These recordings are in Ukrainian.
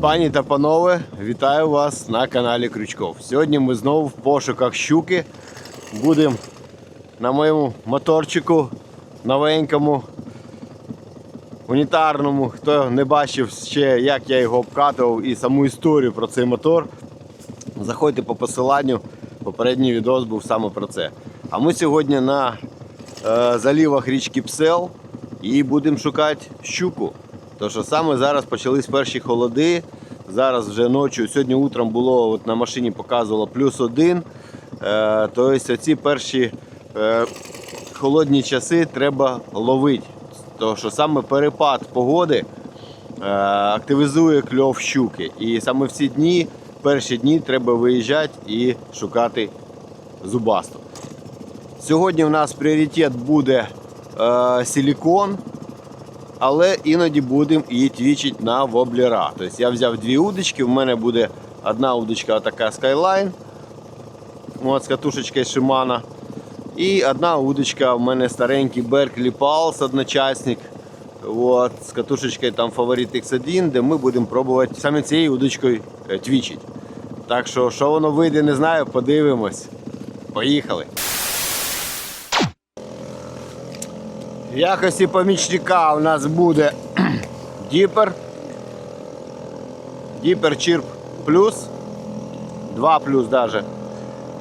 Пані та панове, вітаю вас на каналі Крючков. Сьогодні ми знову в пошуках щуки. Будемо на моєму моторчику новенькому, унітарному. Хто не бачив ще, як я його обкатував і саму історію про цей мотор, заходьте по посиланню. Попередній відос був саме про це. А ми сьогодні на е, залівах річки Псел і будемо шукати щуку. Тому що саме зараз почались перші холоди. Зараз вже ночі, сьогодні утром було от на машині показувало плюс один. Е, тобто ці перші е, холодні часи треба ловити. Тому що саме перепад погоди е, активізує кльов щуки. І саме в ці дні, перші дні, треба виїжджати і шукати зубасту. Сьогодні у нас пріоритет буде е, силікон, але іноді будемо і твічити на воблера. Тобто я взяв дві удочки, в мене буде одна удочка така Skyline от, з катушечкою Shimano. І одна удочка в мене старенький Berkeley Pulse одночасник. От, з катушечкою там Favorite X1, де ми будемо пробувати саме цією удочкою е, твічити. Так що, що воно вийде, не знаю, подивимось. Поїхали. В якості помічника у нас буде Діпер. Діпер Чірп плюс. 2 плюс.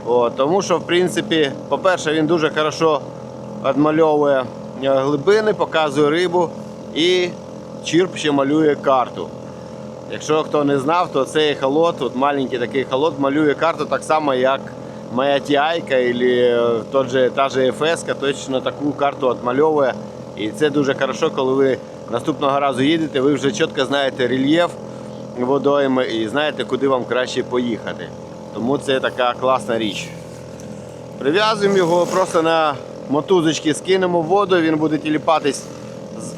О, тому що, в принципі, по-перше, він дуже хорошо відмальовує е, глибини, показує рибу і чірп ще малює карту. Якщо хто не знав, то цей холод, от маленький такий холод, малює карту так само, як моя TI або тот же, та же FS, точно таку карту відмальовує. І це дуже хорошо, коли ви наступного разу їдете, ви вже чітко знаєте рельєф водойми і знаєте, куди вам краще поїхати. Тому це така класна річ. Прив'язуємо його просто на мотузочки, скинемо воду, він буде тіліпатись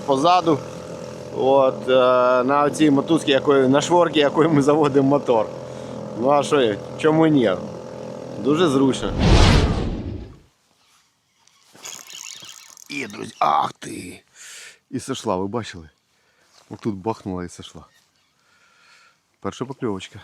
позаду. От, е, на цій мотузці, на шворці, якою ми заводимо мотор. Ну а що, чому ні? Дуже зручно. І, друзі, ах ти! І сошла, ви бачили? Отут бахнула і сошла. Перша покльовочка.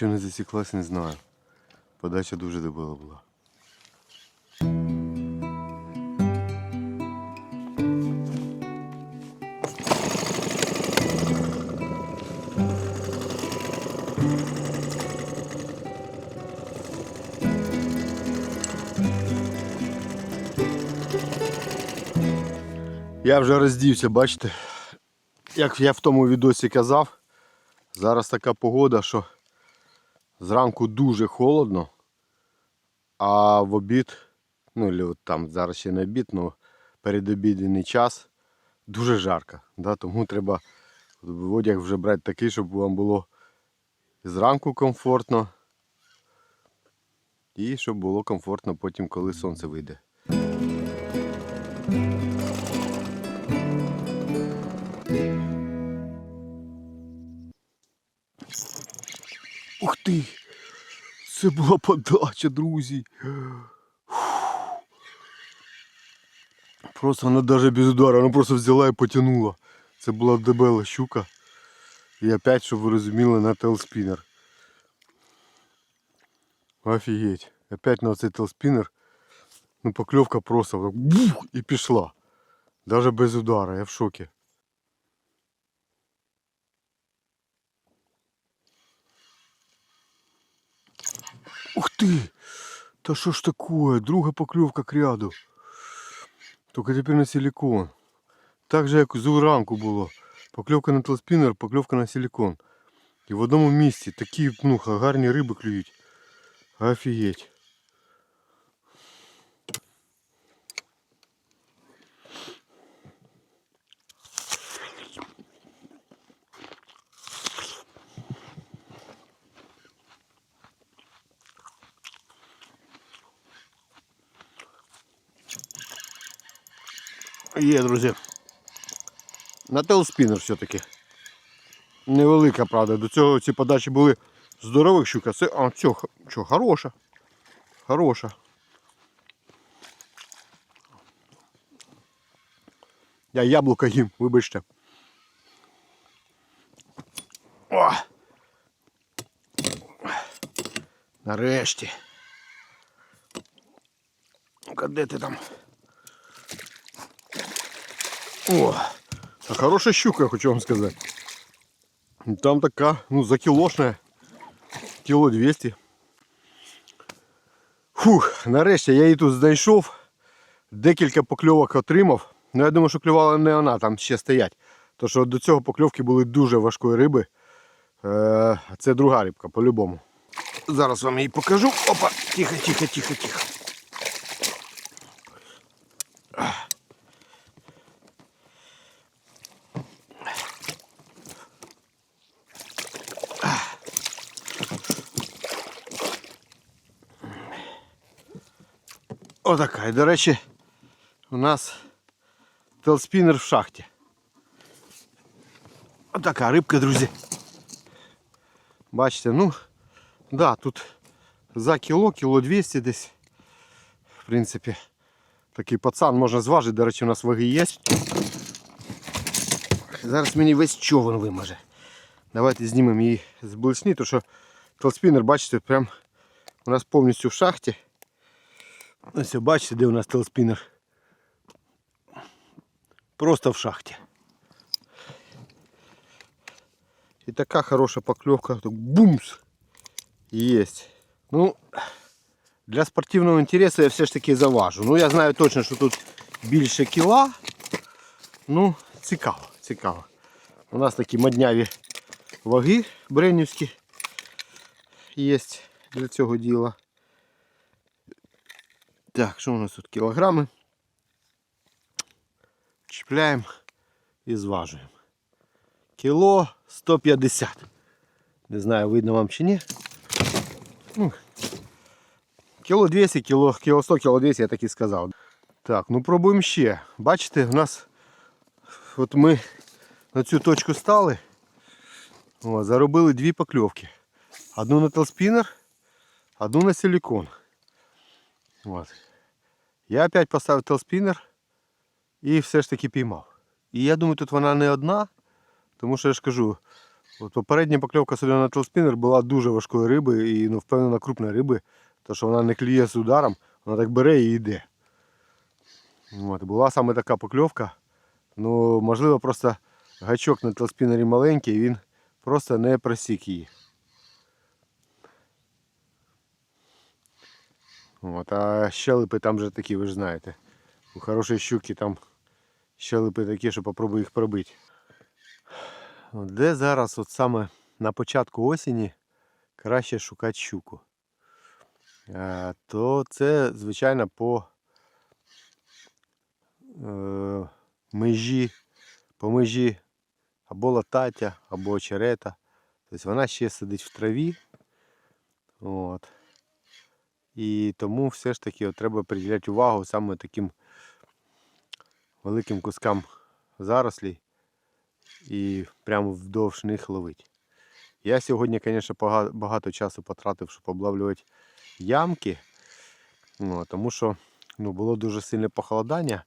Чого не засіклась, не знаю. Подача дуже дебила була. Я вже роздівся, бачите? Як я в тому відосі казав, зараз така погода, що зранку дуже холодно, а в обід, ну там зараз ще не обід, але передобідний час дуже жарко. Да? Тому треба одяг вже брати такий, щоб вам було зранку комфортно і щоб було комфортно потім, коли сонце вийде. Ух ти! Це була подача, друзі. Просто вона навіть без удара, вона просто взяла і потягнула. Це була дебела щука. І опять, щоб ви розуміли, на телспінер. Офігеть. Опять на цей телспінер. Ну покльовка просто бух, і пішла. Даже без удара, я в шокі. Ух ты! Та що ж такое? Друга покльовка к ряду. Тільки тепер на силикон. Так же, як зранку було. Покльовка на телспінер, покльовка на силикон. І в одному місці такі ну, гарні риби клюють. Офігеть. Є, друзі. На телспінер все-таки. Невелика, правда. До цього ці подачі були здорових щук, а це. А, цього, що, хороша. Хороша. Я яблука їм, вибачте. О! Нарешті. Ну-ка, де ти там? О, а хорошая щука, я хочу вам сказать. Там така, ну, за кілошная. Кіло 200. Фух, нарешті я її тут знайшов. Декілька покльовок отримав. Ну, я думаю, що клювала не вона, там ще стоять. То що до цього покльовки були дуже важкої риби. Е, це друга рибка, по-любому. Зараз вам її покажу. Опа, тихо, тихо, тихо, тихо. Отака. І, до речі, у нас телспінер в шахті. Отака рибка, друзі. Бачите, ну, да, тут за кіло, кіло 200 десь. В принципі, такий пацан можна зважити, до речі, у нас ваги є. Зараз мені весь човен вимаже. Давайте знімемо її з блесні, тому що телспінер, бачите, прям у нас повністю в шахті. Ось бачите, де у нас телспінер. Просто в шахті. І така хороша покльовка. Бумс! Есть. Ну, для спортивного інтересу я все ж таки заважу. Ну, я знаю точно, що тут більше кіла. Ну, цікаво, цікаво. У нас такі модняві ваги бренівські є для цього діла. Так, що у нас тут кілограми? Чіпляємо і зважуємо. Кіло 150. Не знаю, видно вам чи ні. Ну, кіло 200, кіло, кіло 100, кіло 200, я так і сказав. Так, ну пробуємо ще. Бачите, у нас от ми на цю точку стали. О, заробили дві покльовки. Одну на телспінер, одну на силикон. От. Я опять поставив телспінер і все ж таки піймав. І я думаю, тут вона не одна, тому що я ж кажу, от попередня покльовка сюди на телспінер була дуже важкої риби і ну, впевнена крупної риби, тому що вона не клює з ударом, вона так бере і йде. От, була саме така покльовка. Ну, можливо, просто гачок на телспінері маленький, він просто не просік її. От, а щелепи там же такі, ви ж знаєте. У хорошої щуки там щелепи такі, що попробуй їх пробити. Де зараз, от саме на початку осені, краще шукати щуку? То це, звичайно, по е, межі, по межі або латаття, або очерета. Тобто вона ще сидить в траві. От. І тому все ж таки треба приділяти увагу саме таким великим кускам зарослей і прямо вдовж них ловити. Я сьогодні, звісно, багато часу потратив, щоб облавлювати ямки, ну, тому що ну, було дуже сильне похолодання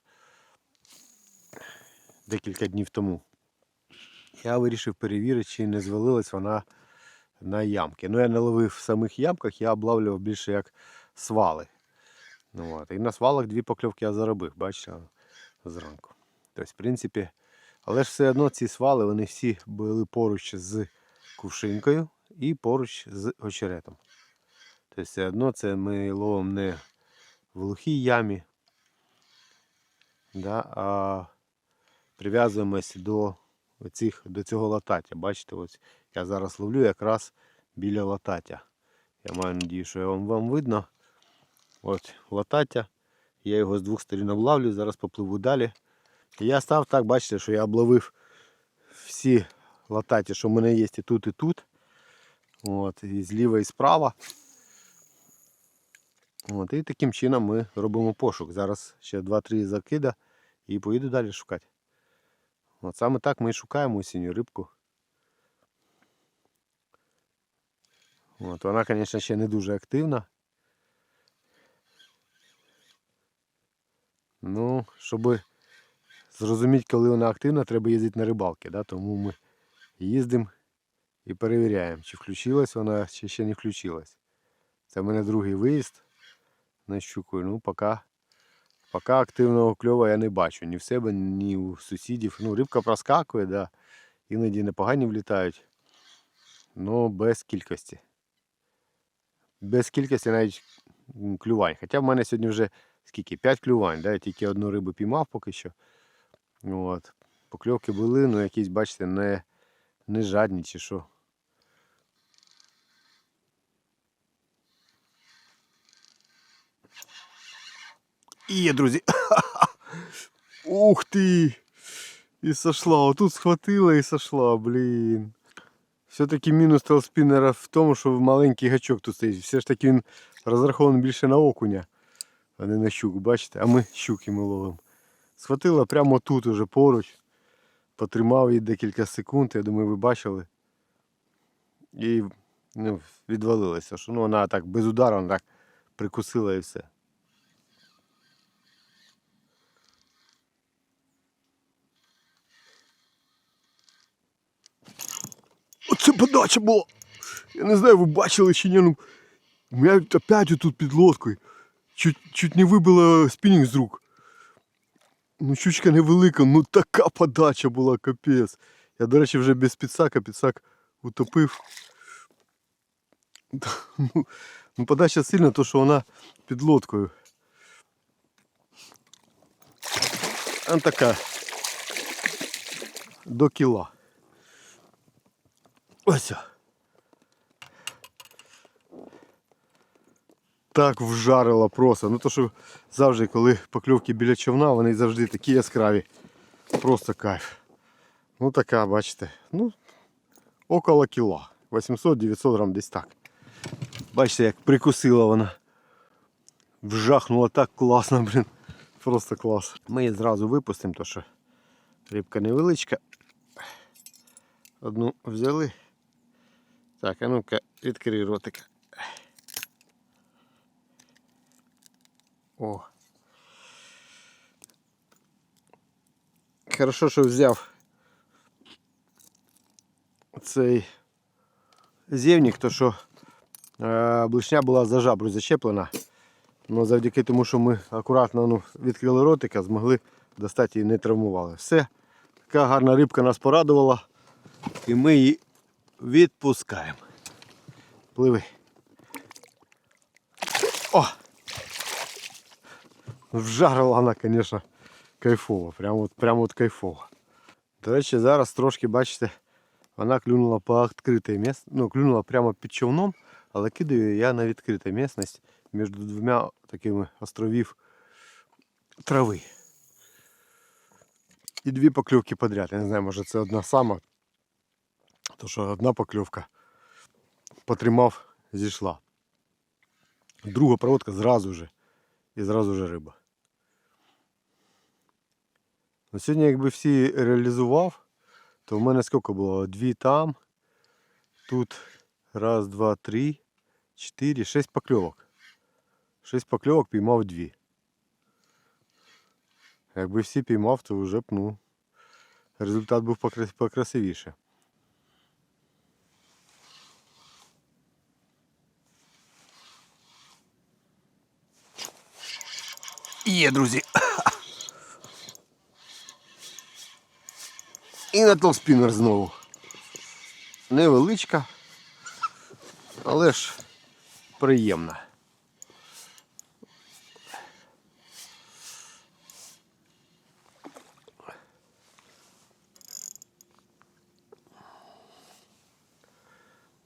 декілька днів тому. Я вирішив перевірити, чи не звалилась вона на ямки. Ну, я не ловив в самих ямках, я облавлював більше як свали. Ну, от. І на свалах дві покльовки я заробив, бачите, зранку. Тобто, в принципі, але ж все одно ці свали вони всі були поруч з кувшинкою і поруч з очеретом. Тобто, все одно це ми ловимо не в глухій ямі, да, а прив'язуємось до, оцих, до цього латаття. Бачите, ось я зараз ловлю якраз біля латаття. Я маю надію, що вам, вам видно. От латаття. Я його з двох сторін облавлю, зараз попливу далі. Я став так, бачите, що я обловив всі лататі, що в мене є і тут, і тут. От, і зліва, і справа. От, і таким чином ми робимо пошук. Зараз ще 2-3 закида і поїду далі шукати. От саме так ми і шукаємо осінню рибку. От, вона, звісно, ще не дуже активна. Ну, щоб зрозуміти, коли вона активна, треба їздити на рибалки. Да? Тому ми їздимо і перевіряємо, чи включилась вона, чи ще не включилась. Це в мене другий виїзд на щуку. Ну, поки, поки активного кльова я не бачу. Ні в себе, ні у сусідів. Ну, рибка проскакує, да. іноді непогані влітають. але без кількості. Без кількості навіть клювань. Хоча в мене сьогодні вже скільки? 5 клювань. Да? Я тільки одну рибу піймав поки що. От. Покльовки були, ну якісь, бачите, не, не жадні чи що. І є, друзі. Ух ти! І сошла. Отут схватила і сошла, блін. Все-таки мінус телспінера в тому, що маленький гачок тут стоїть. Все ж таки він розрахований більше на окуня, а не на щуку, бачите? А ми щуки ми ловимо. Схватила прямо тут уже поруч. Потримав її декілька секунд, я думаю, ви бачили. І ну, відвалилася, що ну, вона так без удару вона так прикусила і все. Оце подача була. Я не знаю, ви бачили чи ні. Ну, у мене опять тут під лодкою. Чуть, чуть не вибила спінінг з рук. Ну, щучка невелика, ну така подача була, капець. Я, до речі, вже без підсака, підсак утопив. Ну, ну подача сильна, то що вона під лодкою. Вона така. До кіла. Ось. Так вжарила просто. Ну то що завжди, коли покльовки біля човна, вони завжди такі яскраві. Просто кайф. Ну така, бачите. Ну, около кіла. 800-900 грам десь так. Бачите, як прикусила вона. Вжахнула так класно, блін. Просто клас. Ми її зразу випустимо, то що рибка невеличка. Одну взяли. Так, а ну-ка, відкрий ротика. О. Хорошо, що взяв цей зєвник, то що е, блишня була за жабру зачеплена. Ну, завдяки тому, що ми акуратно ну, відкрили ротика, змогли достати і не травмували. Все, така гарна рибка нас порадувала. І ми її відпускаємо. Пливи. О! Вжарила вона, звісно, кайфово. Прямо от, прямо от кайфово. До речі, зараз трошки, бачите, вона клюнула по відкритій місці. Ну, клюнула прямо під човном, але кидаю я на відкриту місцевість між двома такими островів трави. І дві покльовки подряд. Я не знаю, може це одна сама. То що одна покльовка потримав, зійшла. Друга проводка зразу же. І зразу же риба. Ну, сьогодні, якби всі реалізував, то в мене скільки було? Дві там. Тут раз, два, три, чотири, шість покльовок. Шість покльовок піймав дві. Якби всі піймав, то вже б ну, результат був покрасивіше. Є, друзі. І на толспінер знову. Невеличка, але ж приємна.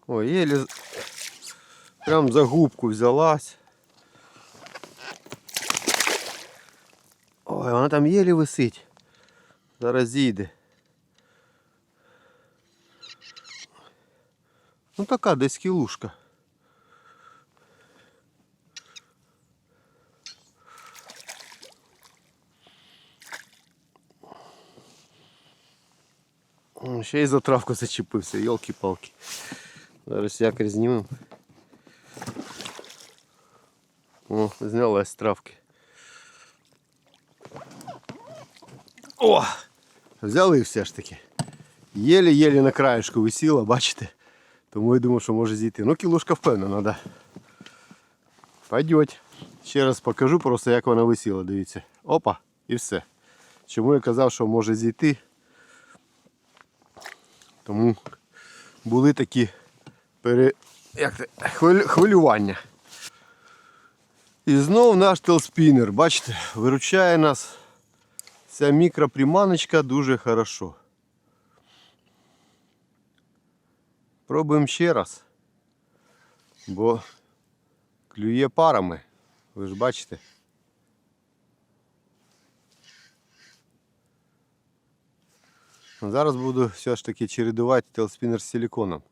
Ой, еле прям за губку взялась. Ой, вона там єлі висить. Зараз зійде. Ну такая десь кілушка. Ще и за травку зачепився, елки-палки. Зараз якорь знімемо. О, знялась травки. О! Взяли все ж таки. Єлі-єлі на краешку висіла, бачите? Тому я думав, що може зійти. Ну, кілушка впевнена, да. Пойдеть. Ще раз покажу просто, як вона висіла, дивіться. Опа, і все. Чому я казав, що може зійти? Тому були такі пере... як це? Хвилювання. І знов наш телспінер, бачите, виручає нас ця мікроприманочка дуже хорошо. Пробуємо ще раз. Бо клює парами. Ви ж бачите. Зараз буду все ж таки чередувати телспінер з силиконом.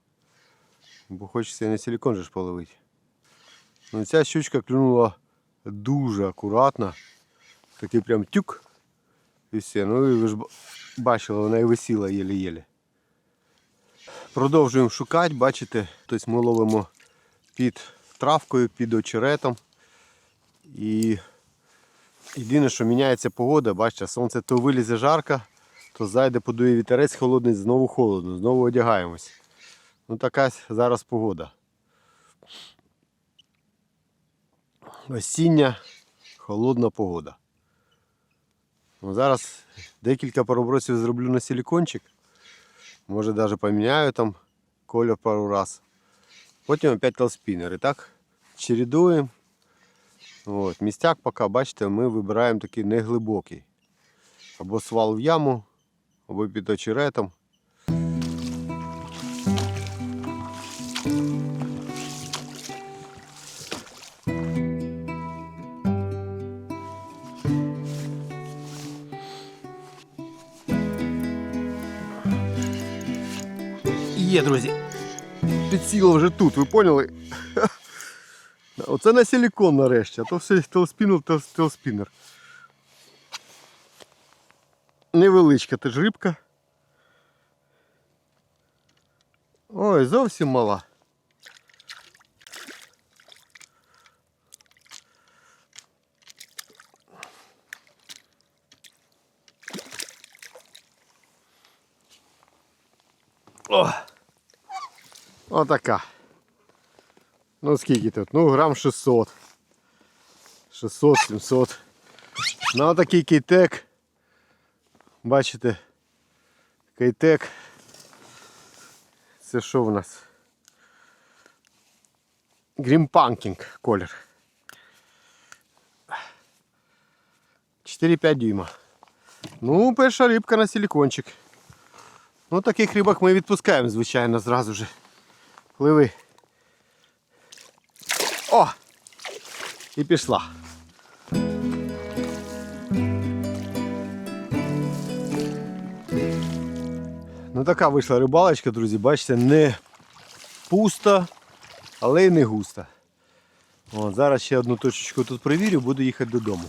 Бо хочеться на силикон же ж половити. Ну, ця щучка клюнула дуже акуратно. Такий прям тюк. І все. Ну і ви ж бачили, вона і висіла єле-єле. Продовжуємо шукати, бачите, тобто ми ловимо під травкою, під очеретом. І єдине, що міняється погода, бачите, сонце то вилізе жарко, то зайде, подує вітерець холодний, знову холодно, знову одягаємось. Ну така зараз погода. Осіння холодна погода. Ну, зараз декілька пробросів зроблю на силикончик. Може навіть поміняю там колір пару раз. Потім опять телспінер. І так чередуємо. От. Містяк поки, бачите, ми вибираємо такий неглибокий. Або свал в яму, або під очеретом. Є, друзі. Підсіло вже тут, ви поняли? Оце на силикон нарешті, а то все телспінер, тел- телспінер. Невеличка теж рибка. Ой, зовсім мала. Отака. Ну скільки тут? Ну грам 600. 600-700. На отакий кейтек. Бачите? Кейтек. Це що в нас? Грімпанкінг колір. 4-5 дюйма. Ну, перша рибка на силикончик. Ну, таких рибок ми відпускаємо, звичайно, зразу же. Пливи. О! І пішла. Ну така вийшла рибалочка, друзі, бачите, не пуста, але й не густа. От, зараз ще одну точечку тут перевірю, буду їхати додому.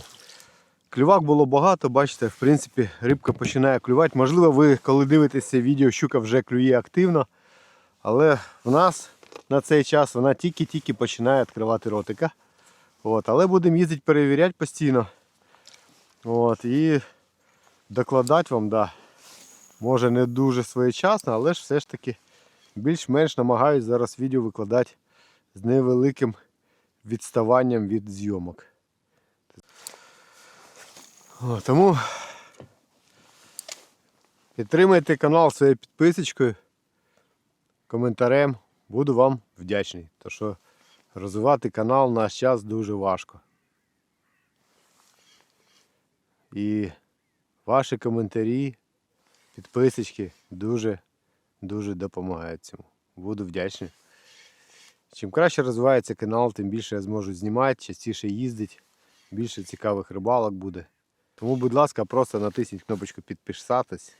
Клювак було багато, бачите, в принципі, рибка починає клювати. Можливо, ви, коли дивитеся відео, щука вже клює активно. Але в нас на цей час вона тільки-тільки починає відкривати ротика. От, але будемо їздити перевіряти постійно. От, і докладати вам, да. Може не дуже своєчасно, але ж все ж таки більш-менш намагаюсь зараз відео викладати з невеликим відставанням від зйомок. О, тому підтримайте канал своєю підписочкою, коментарем. Буду вам вдячний. То що розвивати канал в наш час дуже важко. І ваші коментарі, підписочки дуже дуже допомагають цьому. Буду вдячний. Чим краще розвивається канал, тим більше я зможу знімати, частіше їздити, більше цікавих рибалок буде. Тому, будь ласка, просто натисніть кнопочку підписатись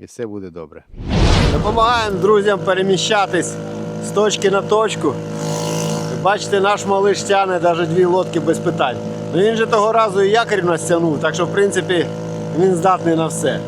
і все буде добре. Допомагаємо друзям переміщатись з точки на точку. Бачите, наш малиш тягне навіть дві лодки без питань. Ну він же того разу і якорь в так що в принципі він здатний на все.